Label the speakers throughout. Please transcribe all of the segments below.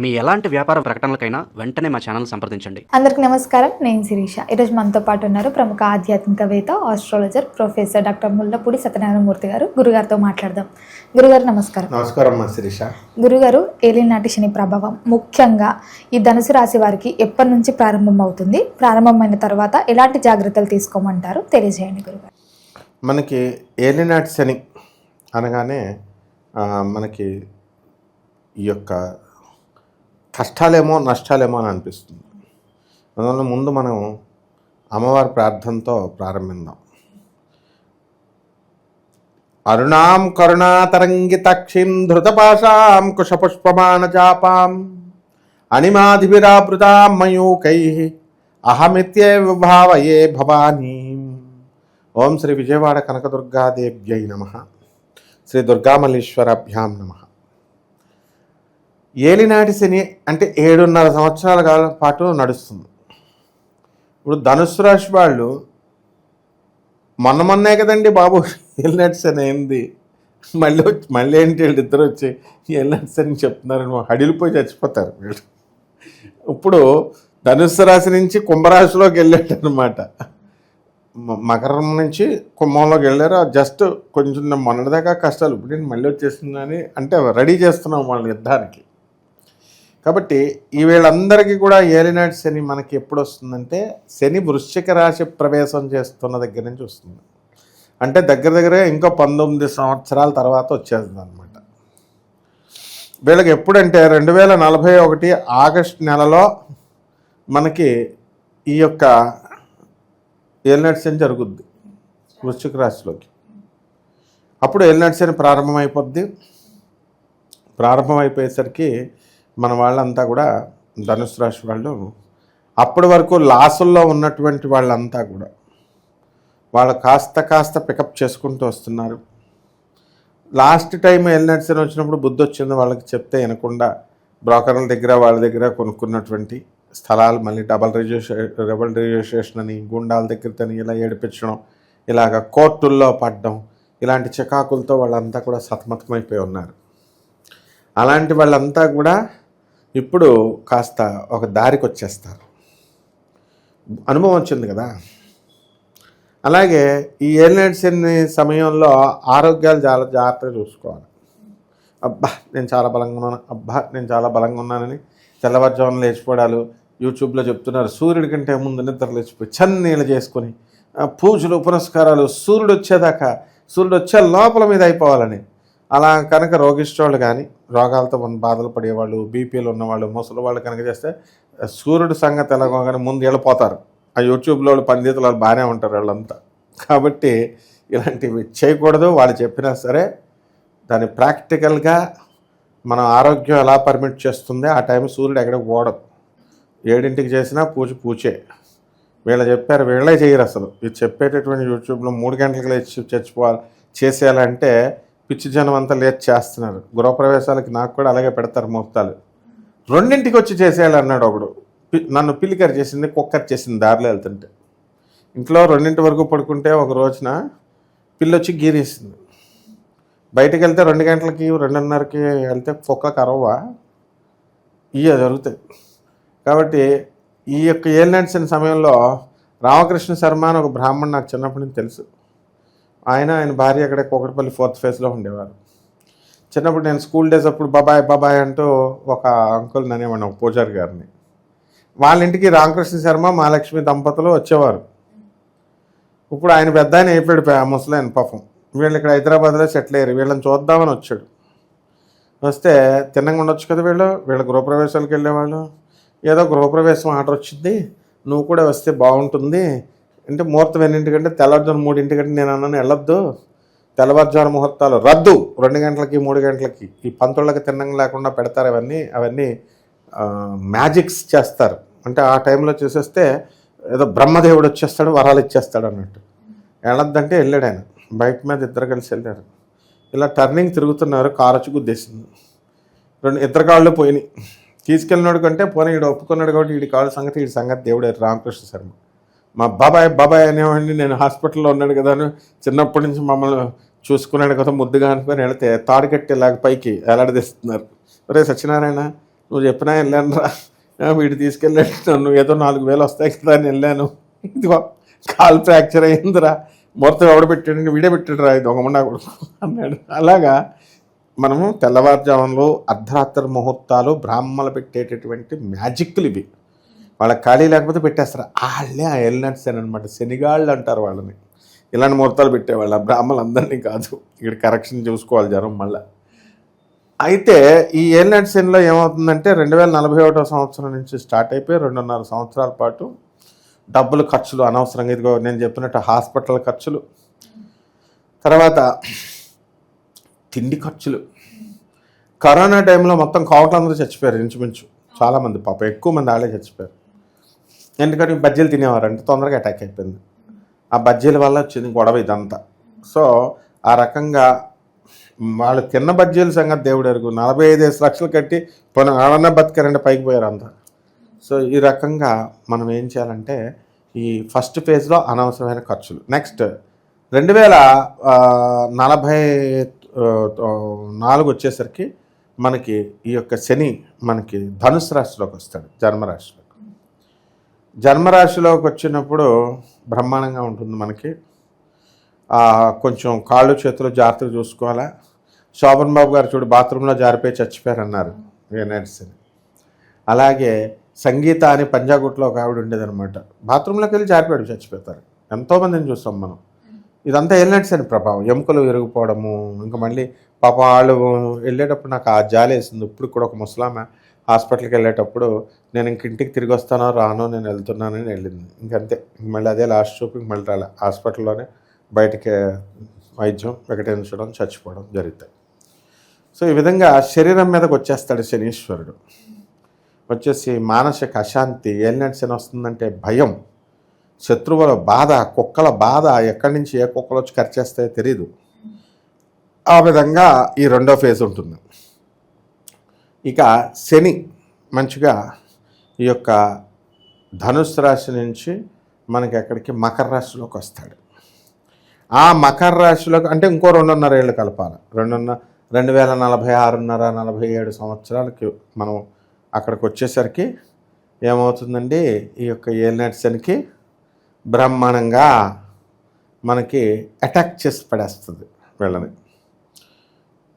Speaker 1: మీ ఎలాంటి వ్యాపార ప్రకటనలకైనా వెంటనే మా ఛానల్ సంప్రదించండి.
Speaker 2: అందరికీ నమస్కారం. నేను శిరీష. ఈరోజు మనతో పాటు ఉన్నారు ప్రముఖ ఆధ్యాత్మికవేత్త astrologer professor doctor Mullapudi Satyanarayanamurthy గారు. గురుగారితో మాట్లాడదాం. గురుగారు నమస్కారం.
Speaker 3: నమస్కారం మా శిరీష.
Speaker 2: గురుగారు ఏలినాటి శని ప్రభావం ముఖ్యంగా ఈ ధనుసు రాశి వారికి ఎప్పటి నుంచి ప్రారంభం అవుతుంది ప్రారంభమైన తర్వాత ఎలాంటి జాగ్రత్తలు తీసుకోమంటారు? తెలియజేయండి గురుగారు.
Speaker 3: మనకి ఏలినాటి శని అనగానే మనకి ఈ యొక్క కష్టాలేమో నష్టాలేమో అని అనిపిస్తుంది. అందువల్ల ముందు మనం అమ్మవారి ప్రార్థనతో ప్రారంభిద్దాం అరుణాం కరుణాతరంగితక్షిం ధృతపాశాం కుశపుష్పమానజాపాం అణిమాధిభిరావృతాం మయూకై అహమిత్యే విభావయే భవానీ. ఓం శ్రీ విజయవాడ కనకదుర్గాదేవ్యై నమ. శ్రీ దుర్గామల్లీశ్వరాభ్యాం నమ. ఏలినాటి శని అంటే ఏడున్నర సంవత్సరాల కాలం పాటు నడుస్తుంది. ఇప్పుడు ధనుసు రాశి వాళ్ళు మొన్న మొన్నే కదండి బాబు ఏలినాటి శని ఏంది మళ్ళీ వచ్చి మళ్ళీ ఏంటి వీళ్ళు ఇద్దరు వచ్చి ఏలినాటి శని చెప్తున్నారు హడిలిపోయి చచ్చిపోతారు వీళ్ళు. ఇప్పుడు ధనుస్సు రాశి నుంచి కుంభరాశిలోకి వెళ్ళాడు అనమాట మకరం నుంచి కుంభంలోకి వెళ్ళారు. జస్ట్ కొంచెం మొన్నటిదాకా కష్టాలు ఇప్పుడు నేను మళ్ళీ వచ్చేస్తుందని అంటే రెడీ చేస్తున్నాం వాళ్ళ యుద్ధానికి. కాబట్టి ఈ వీళ్ళందరికీ కూడా ఏలినాటి శని మనకి ఎప్పుడు వస్తుందంటే శని వృశ్చిక రాశి ప్రవేశం చేస్తున్న దగ్గర నుంచి వస్తుంది. అంటే దగ్గర దగ్గరగా ఇంకో పంతొమ్మిది సంవత్సరాల తర్వాత వచ్చేస్తుంది అనమాట వీళ్ళకి ఎప్పుడంటే రెండు వేల నలభై ఒకటి ఆగస్ట్ నెలలో మనకి ఈ యొక్క ఏలినాటి శని జరుగుద్ది వృశ్చిక రాశిలోకి. అప్పుడు ఏలినాటి శని ప్రారంభమైపోద్ది. ప్రారంభమైపోయేసరికి మన వాళ్ళంతా కూడా ధనుసు రాశి వాళ్ళు అప్పటి వరకు లాసుల్లో ఉన్నటువంటి వాళ్ళంతా కూడా వాళ్ళు కాస్త కాస్త పికప్ చేసుకుంటూ వస్తున్నారు. లాస్ట్ టైం ఎల్నెట్సన్ వచ్చినప్పుడు బుద్ధి వచ్చింది వాళ్ళకి చెప్తే వినకుండా బ్రోకర్ల దగ్గర వాళ్ళ దగ్గర కొనుక్కున్నటువంటి స్థలాలు మళ్ళీ డబల్ రిజిస్ట్రే డబల్ రిజిస్ట్రేషన్ అని గుండాల దగ్గరతోని ఇలా ఏడిపించడం ఇలాగ కోర్టుల్లో పడడం ఇలాంటి చికాకులతో వాళ్ళంతా కూడా సతమతమైపోయి ఉన్నారు. అలాంటి వాళ్ళంతా కూడా ఇప్పుడు కాస్త ఒక దారికి వచ్చేస్తారు అనుభవం వచ్చింది కదా? అలాగే ఈ ఏలినట్ సమయంలో ఆరోగ్యాలు చాలా జాగ్రత్తగా చూసుకోవాలి. అబ్బా నేను చాలా బలంగా ఉన్నాను. అబ్బా నేను చాలా బలంగా ఉన్నానని తెల్లవారుజామున లేచిపోవడాలు యూట్యూబ్లో చెప్తున్నారు. సూర్యుడి కంటే ముందు నిద్ర లేచిపోయి చన్నీళ్ళు చేసుకొని పూజలు పునస్కారాలు సూర్యుడు వచ్చేదాకా సూర్యుడు వచ్చే లోపల మీద అయిపోవాలని. అలా కనుక రోగిష్టోళ్ళు కానీ రోగాలతో మన బాధలు పడేవాళ్ళు బీపీలు ఉన్నవాళ్ళు ముసలి వాళ్ళు కనుక చేస్తే సూర్యుడు సంగతి ఎలాగోగానే ముందు వెళ్ళిపోతారు ఆ యూట్యూబ్లో వాళ్ళు పండితులు వాళ్ళు బాగానే ఉంటారు వాళ్ళంతా. కాబట్టి ఇలాంటివి చేయకూడదు. వాళ్ళు చెప్పినా సరే దాన్ని ప్రాక్టికల్గా మన ఆరోగ్యం ఎలా పర్మిట్ చేస్తుంది ఆ టైం సూర్యుడు ఎక్కడికి పోవడం. ఏడింటికి చేసినా పూజ పూచే వీళ్ళు చెప్పారు వీళ్ళే చేయరు అసలు. ఇది చెప్పేటటువంటి యూట్యూబ్లో మూడు గంటలకు లేచి చచ్చిపోవాలి చేసేయాలంటే పిచ్చి జనం అంతా లేచి చేస్తున్నారు. గృహప్రవేశాలకి నాకు కూడా అలాగే పెడతారు ముహూర్తాలు. రెండింటికి వచ్చి చేసేయాలి అన్నాడు ఒకడు. పి- నన్ను పిల్లికర్ చేసింది కుక్కర్ చేసింది దారిలో వెళ్తుంటే. ఇంట్లో రెండింటి వరకు పడుకుంటే ఒక రోజున పిల్లొచ్చి గీరేసింది. బయటకు వెళ్తే రెండు గంటలకి రెండున్నరకి వెళ్తే కుక్క కరవ్వా ఇవి జరుగుతాయి. కాబట్టి ఈ యొక్క ఏలినట్సిన సమయంలో రామకృష్ణ శర్మ అని ఒక బ్రాహ్మణ్ నాకు చిన్నప్పటి నుంచి తెలుసు. ఆయన ఆయన భార్య అక్కడే కోకటపల్లి ఫోర్త్ ఫేజ్లో ఉండేవారు. చిన్నప్పుడు నేను స్కూల్ డేస్ అప్పుడు బాబాయ్ బాబాయ్ అంటూ ఒక అంకుల్ అనేవాడిని ఒక పూజారి గారిని. వాళ్ళ ఇంటికి రామకృష్ణ శర్మ మహాలక్ష్మి దంపతులు వచ్చేవారు. ఇప్పుడు ఆయన పెద్ద ఆయన అయిపోయాడు పా- ముసలాయన పాపం. వీళ్ళు ఇక్కడ హైదరాబాద్లో సెటిల్ అయ్యారు. వీళ్ళని చూద్దామని వచ్చాడు. వస్తే తిన్నగా ఉండొచ్చు కదా వీళ్ళు? వీళ్ళ గృహప్రవేశాలకు వెళ్ళేవాళ్ళు. ఏదో గృహప్రవేశం ఆర్డర్ వచ్చింది. నువ్వు కూడా వస్తే బాగుంటుంది. అంటే ముహూర్తం ఎన్నింటికంటే తెల్లవారుజాము మూడింటికంటే నేను అన్నాను వెళ్ళొద్దు. తెల్లవారుజాము ముహూర్తాలు రద్దు. రెండు గంటలకి మూడు గంటలకి. ఈ పంతుళ్ళకి తిన్నంగా లేకుండా పెడతారు అవన్నీ. అవన్నీ మ్యాజిక్స్ చేస్తారు. అంటే ఆ టైంలో చూసేస్తే ఏదో బ్రహ్మదేవుడు వచ్చేస్తాడు వరాలు ఇచ్చేస్తాడు అన్నట్టు. వెళ్ళొద్దంటే వెళ్ళాడు ఆయన. బైక్ మీద ఇద్దరు కలిసి వెళ్ళారు. ఇలా టర్నింగ్ తిరుగుతున్నారు కారు వచ్చి గుద్దేసింది. రెండు ఇద్దరు కాళ్ళు పోయినాయి. తీసుకెళ్ళినాడు కంటే పోనీ ఈడు ఒప్పుకున్నాడు కాబట్టి వీడి కాళ్ళ సంగతి వీడి సంగతి దేవుడు రామకృష్ణ శర్మ. మా బాబాయ్ బాబాయ్ అనేవాడిని నేను హాస్పిటల్లో ఉన్నాడు కదా అని చిన్నప్పటి నుంచి మమ్మల్ని చూసుకున్నాడు కదా ముద్దుగా అనుకుని వెళితే తాడుకట్టి ఇలాగ పైకి వేలాడదీస్తున్నారు ఒరే సత్యనారాయణ నువ్వు చెప్పినా వెళ్ళాను రా వీడు తీసుకెళ్ళాడు. నన్ను ఏదో నాలుగు వేలు వస్తాయి కదా అని వెళ్ళాను. ఇదిగో కాలు ఫ్రాక్చర్ అయిందిరా మొత్తం ఎవడ పెట్టాడు? వీడే పెట్టాడు రా ఇది దొంగమండా కొడుకు అన్నాడు. అలాగా మనము తెల్లవారుజాములో అర్ధరాత్రి ముహూర్తాలు బ్రాహ్మలు పెట్టేటటువంటి మ్యాజిక్లు ఇవి. వాళ్ళకి ఖాళీ లేకపోతే పెట్టేస్తారు. వాళ్ళే ఆ ఎల్నట్స్ అని అనమాట శనిగాళ్ళు అంటారు వాళ్ళని. ఇలాంటి ముహూర్తాలు పెట్టేవాళ్ళు. ఆ బ్రాహ్మణులు కాదు. ఇక్కడ కరెక్షన్ చూసుకోవాలి జనం మళ్ళీ. అయితే ఈ ఏలినట్ ఏమవుతుందంటే రెండు వేల నలభై ఒకటో సంవత్సరం నుంచి స్టార్ట్ అయిపోయి రెండున్నర సంవత్సరాల పాటు డబ్బులు ఖర్చులు అనవసరంగా ఇదిగో నేను చెప్పినట్టు హాస్పిటల్ ఖర్చులు తర్వాత తిండి ఖర్చులు. కరోనా టైంలో మొత్తం కోట్లందరూ చచ్చిపోయారు ఇంచుమించు. చాలామంది పాప ఎక్కువ మంది వాళ్ళే చచ్చిపోయారు. ఎందుకంటే బజ్జీలు తినేవారంటే తొందరగా అటాక్ అయిపోయింది. ఆ బజ్జీల వల్ల వచ్చింది గొడవ ఇదంతా. సో ఆ రకంగా వాళ్ళు తిన్న బజ్జీల సంగతి దేవుడు ఎరుగు నలభై ఐదు లక్షలు కట్టి పోనీ ఆడన్నా బతికారంటే పైకి పోయారు అంతా సో ఈ రకంగా మనం ఏం చేయాలంటే ఈ ఫస్ట్ ఫేజ్లో అనవసరమైన ఖర్చులు. నెక్స్ట్ రెండు వేల నలభై నాలుగు వచ్చేసరికి మనకి ఈ యొక్క శని మనకి ధనుసు రాశిలోకి వస్తాడు జన్మరాశిలో జన్మరాశిలోకి వచ్చినప్పుడు బ్రహ్మాండంగా ఉంటుంది మనకి. కొంచెం కాళ్ళు చేతులు జాగ్రత్తగా చూసుకోవాలా? శోభన్ బాబు గారు చూడు బాత్రూంలో జారిపోయి చచ్చిపోయారన్నారు ఎనర్సీని అలాగే సంగీత అని పంజాగుట్లో ఒక ఆవిడ ఉండేదనమాట బాత్రూంలోకి వెళ్ళి జారిపోయాడు చచ్చిపోతారు. ఎంతోమందిని చూస్తాం మనం. ఇదంతా వెళ్ళినట్టు అని ప్రభావం. ఎముకలు విరిగిపోవడము ఇంకా మళ్ళీ పాప వాళ్ళు వెళ్ళేటప్పుడు నాకు ఆ జాలి వేసింది ఇప్పుడు కూడా ఒక ముసలామె హాస్పిటల్కి వెళ్ళేటప్పుడు నేను ఇంక ఇంటికి తిరిగి వస్తానో రానో నేను వెళ్తున్నానని వెళ్ళింది. ఇంకంతే మళ్ళీ అదే లాస్ట్ చూపు మళ్ళీ రాలే. హాస్పిటల్లోనే బయటికి వైద్యం వికటించడం చచ్చిపోవడం జరుగుతాయి సో ఈ విధంగా శరీరం మీదకి వచ్చేస్తాడు శనీశ్వరుడు. వచ్చేసి మానసిక అశాంతి ఏలినట్స్ అని వస్తుందంటే భయం. శత్రువుల బాధ కుక్కల బాధ ఎక్కడి నుంచి ఏ కుక్కలు వచ్చి ఖర్చేస్తాయో తెలియదు ఆ విధంగా ఈ రెండో ఫేజ్ ఉంటుంది. ఇక శని మంచిగా ఈ యొక్క ధనుసు రాశి నుంచి మనకి ఎక్కడికి మకర రాశిలోకి వస్తాడు. ఆ మకర రాశిలోకి అంటే ఇంకో రెండున్నర ఏళ్ళు కలపాలి. రెండున్న రెండు వేల నలభై ఆరున్నర నలభై ఏడు సంవత్సరాలకి మనం అక్కడికి వచ్చేసరికి ఏమవుతుందండి? ఈ యొక్క ఏలినాటి శనికి బ్రహ్మాండంగా మనకి అటాక్ చేసి పడేస్తుంది వీళ్ళని.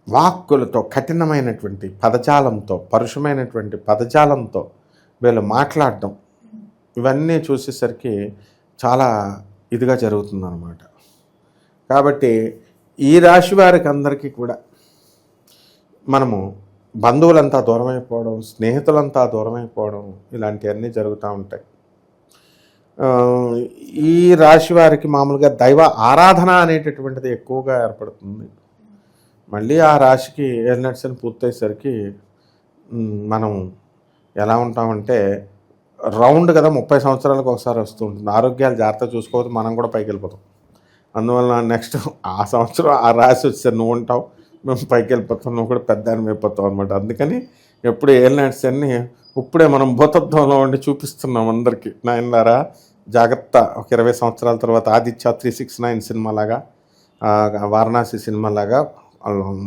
Speaker 3: వాక్కులతో కఠినమైనటువంటి పదజాలంతో పరుషమైనటువంటి పదజాలంతో వీళ్ళు మాట్లాడడం ఇవన్నీ చూసేసరికి చాలా ఇదిగా జరుగుతుందన్నమాట. కాబట్టి ఈ రాశి వారికి అందరికీ కూడా మనము బంధువులంతా దూరం అయిపోవడం స్నేహితులంతా దూరం అయిపోవడం ఇలాంటివన్నీ జరుగుతూ ఉంటాయి. ఈ రాశి వారికి మామూలుగా దైవ ఆరాధన అనేటటువంటిది ఎక్కువగా ఏర్పడుతుంది. మళ్ళీ ఆ రాశికి ఎర్నెట్సన్ పూర్తయ్యేసరికి మనం ఎలా ఉంటామంటే రౌండ్ కదా ముప్పై సంవత్సరాలకు ఒకసారి వస్తూ ఉంటుంది. ఆరోగ్యాలు జాగ్రత్త చూసుకోకపోతే మనం కూడా పైకి వెళ్ళిపోతాం. అందువల్ల నెక్స్ట్ ఆ సంవత్సరం ఆ రాశి వచ్చేసరి నువ్వు ఉంటావు మేము పైకి వెళ్ళిపోతాం నువ్వు కూడా పెద్ద అని అయిపోతావు అనమాట అందుకని ఎప్పుడు ఏలినాట్స్ అన్ని ఇప్పుడే మనం భూతత్వంలో ఉండి చూపిస్తున్నాం అందరికీ. నాయనలారా జాగ్రత్త. ఒక ఇరవై సంవత్సరాల తర్వాత Aditya three six nine cinema లాగా వారణాసి సినిమా లాగా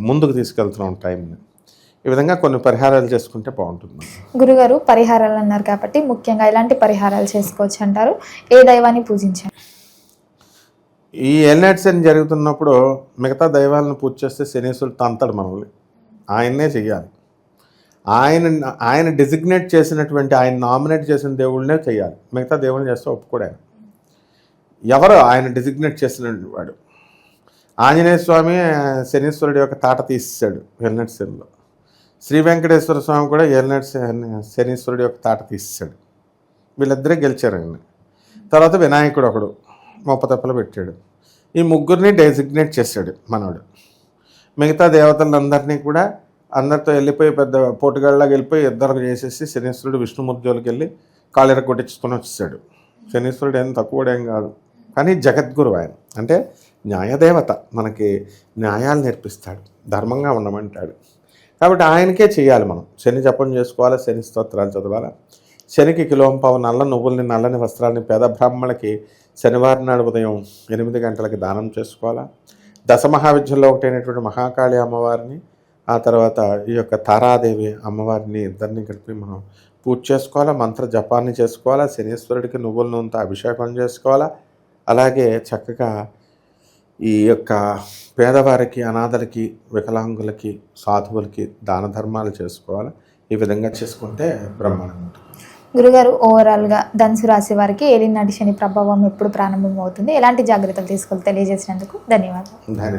Speaker 3: ముందుకు తీసుకెళ్తున్నాం టైంని. ఈ విధంగా కొన్ని పరిహారాలు చేసుకుంటే బాగుంటుంది.
Speaker 2: గురుగారు పరిహారాలు అన్నారు కాబట్టి ముఖ్యంగా ఎలాంటి పరిహారాలు చేసుకోవచ్చు అంటారు? ఏ దైవాన్ని పూజించాలి
Speaker 3: ఈ ఎల్నెట్స్ అని జరుగుతున్నప్పుడు మిగతా దైవాలను పూజ చేస్తే శనీశ్వరుడు తంతాడు మనల్ని. ఆయన్నే చెయ్యాలి. ఆయన ఆయన డిజిగ్నేట్ చేసినటువంటి ఆయన నామినేట్ చేసిన దేవుళ్ళనే చేయాలి మిగతా దేవుళ్ళని చేస్తే ఒప్పుకోడు ఆయన. ఎవరు ఆయన డిజిగ్నేట్ చేసిన వాడు? ఆంజనేయ స్వామి శనీశ్వరుడి యొక్క తాట తీసేశాడు ఎల్నెట్ శనిలో శ్రీ వెంకటేశ్వర స్వామి కూడా ఎల్నట్ శనీశ్వరుడి యొక్క తాట తీసేశాడు. వీళ్ళిద్దరే గెలిచారు ఆయన. తర్వాత వినాయకుడు ఒకడు మొప్పతప్పలు పెట్టాడు. ఈ ముగ్గురిని డెసిగ్నేట్ చేశాడు మనవాడు మిగతా దేవతలందరినీ కూడా అందరితో వెళ్ళిపోయి పెద్ద పోటుగాళ్ళకి వెళ్ళిపోయి ఇద్దరు చేసేసి శనీశ్వరుడు విష్ణుమూర్తిలోకి వెళ్ళి కాళ్ళెర కొట్టించుకొని వచ్చేసాడు శనీశ్వరుడు ఏం తక్కువడేం కాదు. కానీ జగద్గురు ఆయన. అంటే న్యాయదేవత మనకి న్యాయాలు నేర్పిస్తాడు ధర్మంగా ఉండమంటాడు. కాబట్టి ఆయనకే చేయాలి మనం. శని జపం చేసుకోవాలి? శని స్తోత్రాలు చదవాలి? శనికి కిలోంపావు నల్ల నువ్వుల్ని నల్లని వస్త్రాన్ని పేద బ్రాహ్మణులకి శనివారం నాడు ఉదయం ఎనిమిది గంటలకి దానం చేసుకోవాలా? దశ మహావిద్యంలో ఒకటైనటువంటి మహాకాళి అమ్మవారిని ఆ తర్వాత ఈ యొక్క తారాదేవి అమ్మవారిని ఇద్దరిని కలిపి మనం పూజ చేసుకోవాలా? మంత్ర జపాన్ని చేసుకోవాలా? శనీశ్వరుడికి నువ్వుల నూనెతో అభిషేకం చేసుకోవాలా? అలాగే చక్కగా ఈ యొక్క పేదవారికి అనాథలకి వికలాంగులకి సాధువులకి దాన ధర్మాలు చేసుకోవాలి. ఈ విధంగా చేసుకుంటే బ్రహ్మాండంగా ఉంటుంది.
Speaker 2: గురుగారు ఓవరాల్గా ధనుసు రాశి వారికి ఏలినాటి శని ప్రభావం ఎప్పుడు ప్రారంభమవుతుంది? ఎలాంటి జాగ్రత్తలు తీసుకోవాలి తెలియజేసినందుకు ధన్యవాదాలు.
Speaker 3: ధన్యవాదాలు.